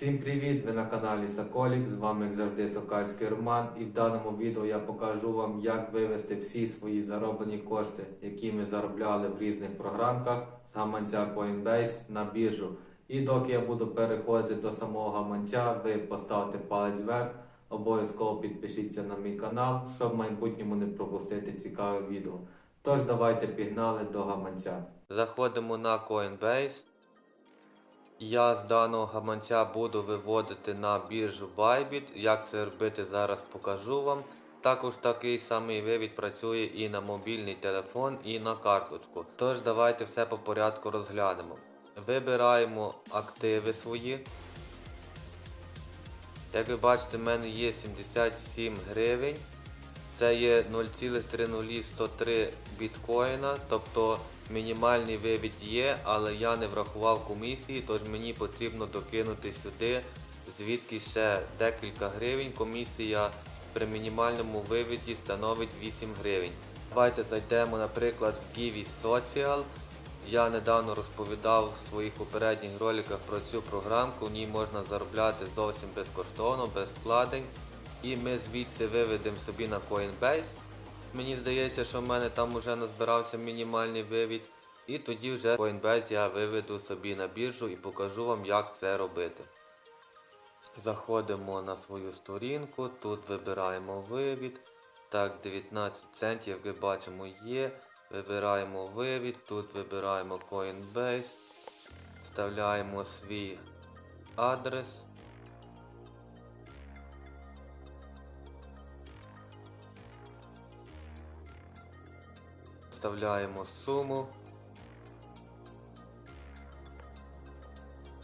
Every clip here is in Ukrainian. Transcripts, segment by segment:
Всім привіт! Ви на каналі Соколік, з вами як завжди Сокальський Роман і в даному відео я покажу вам, як вивести всі свої зароблені кошти, які ми заробляли в різних програмках з гаманця Coinbase на біржу. І доки я буду переходити до самого гаманця, ви поставте палець вверх, обов'язково підпишіться на мій канал, щоб в майбутньому не пропустити цікаве відео. Тож давайте пігнали до гаманця. Заходимо на Coinbase. Я з даного гаманця буду виводити на біржу Bybit. Як це робити зараз покажу вам. Також такий самий вивід працює і на мобільний телефон, і на карточку. Тож давайте все по порядку розглянемо. Вибираємо активи свої. Як ви бачите, в мене є 77 гривень. Це є 0,30103 біткоїна, тобто мінімальний вивід є, але я не врахував комісії, тож мені потрібно докинути сюди, звідки ще декілька гривень. Комісія при мінімальному вивіді становить 8 гривень. Давайте зайдемо, наприклад, в Kiwi Social. Я недавно розповідав в своїх попередніх роликах про цю програмку. В ній можна заробляти зовсім безкоштовно, без вкладень. І ми звідси виведемо собі на Coinbase. Мені здається, що в мене там вже назбирався мінімальний вивід. І тоді вже Coinbase я виведу собі на біржу і покажу вам, як це робити. Заходимо на свою сторінку, тут вибираємо вивід. Так, 19 центів, як ви бачимо, є. Вибираємо вивід, тут вибираємо Coinbase, вставляємо свій адрес. Вставляємо суму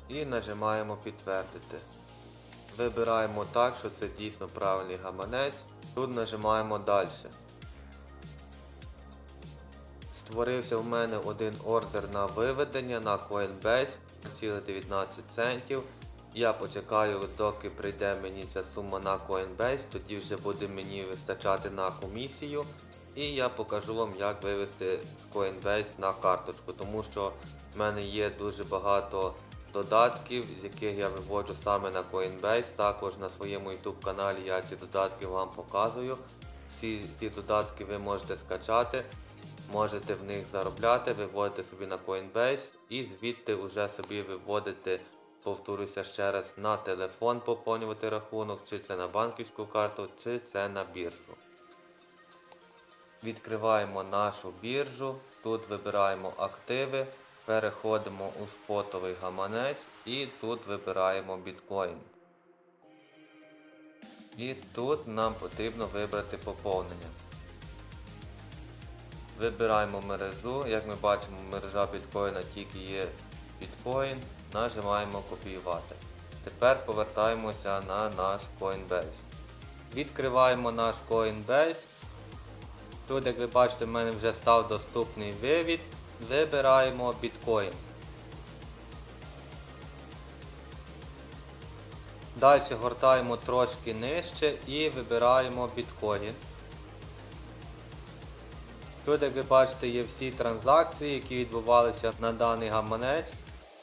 і нажимаємо підтвердити. Вибираємо так, що це дійсно правильний гаманець. Тут нажимаємо далі. Створився в мене один ордер на виведення на Coinbase 0,19 центів. Я почекаю, доки прийде мені ця сума на Coinbase, тоді вже буде мені вистачати на комісію. І я покажу вам, як вивести з Coinbase на карточку, тому що в мене є дуже багато додатків, з яких я виводжу саме на Coinbase. Також на своєму YouTube каналі я ці додатки вам показую. Всі ці додатки ви можете скачати, можете в них заробляти, виводити собі на Coinbase і звідти вже собі виводити, повторюся ще раз, на телефон поповнювати рахунок, чи це на банківську карту, чи це на біржу. Відкриваємо нашу біржу, тут вибираємо активи, переходимо у спотовий гаманець і тут вибираємо біткоін. І тут нам потрібно вибрати поповнення. Вибираємо мережу, як ми бачимо, мережа біткоїна тільки є біткоін, нажимаємо копіювати. Тепер повертаємося на наш Coinbase. Відкриваємо наш Coinbase. Тут, як ви бачите, в мене вже став доступний вивід. Вибираємо біткоін. Далі гортаємо трошки нижче і вибираємо біткоін. Тут, як ви бачите, є всі транзакції, які відбувалися на даний гаманець.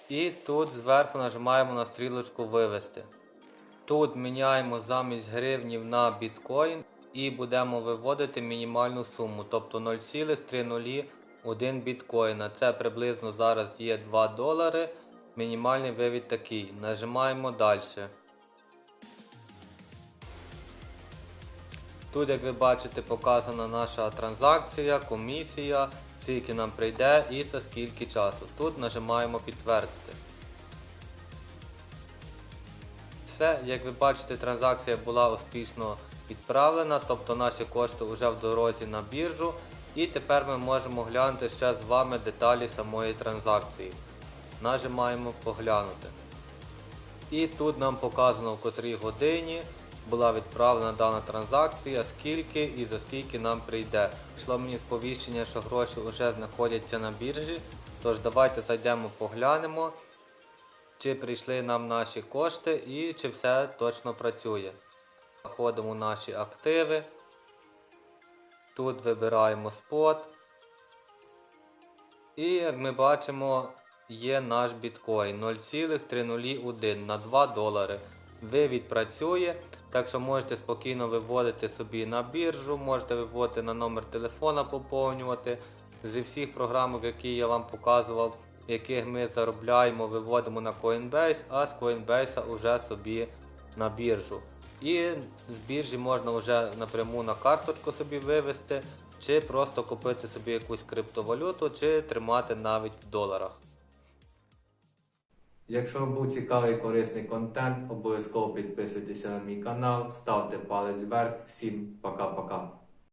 І тут зверху нажимаємо на стрілочку вивести. Тут міняємо замість гривнів на біткоін і будемо виводити мінімальну суму, тобто 0,301 біткоїна. Це приблизно зараз є 2 долари. Мінімальний вивід такий. Нажимаємо далі. Тут, як ви бачите, показана наша транзакція, комісія, скільки нам прийде і за скільки часу. Тут нажимаємо підтвердити. Все, як ви бачите, транзакція була успішно відправлена, тобто наші кошти вже в дорозі на біржу. І тепер ми можемо глянути ще з вами деталі самої транзакції. Нажимаємо поглянути. І тут нам показано в котрій годині була відправлена дана транзакція, скільки і за скільки нам прийде. Йшло мені сповіщення, що гроші вже знаходяться на біржі. Тож давайте зайдемо поглянемо, чи прийшли нам наші кошти і чи все точно працює. Заходимо у наші активи. Тут вибираємо спот. І як ми бачимо, є наш біткоін 0,301 на 2 долари. Вивід працює, так що можете спокійно виводити собі на біржу, можете виводити на номер телефона, поповнювати. Зі всіх програмок, які я вам показував, яких ми заробляємо, виводимо на Coinbase, а з Coinbase вже собі на біржу. І з біржі можна вже напряму на карточку собі вивести, чи просто купити собі якусь криптовалюту, чи тримати навіть в доларах. Якщо був цікавий корисний контент, обов'язково підписуйтеся на мій канал, ставте палець вверх. Всім пока-пока.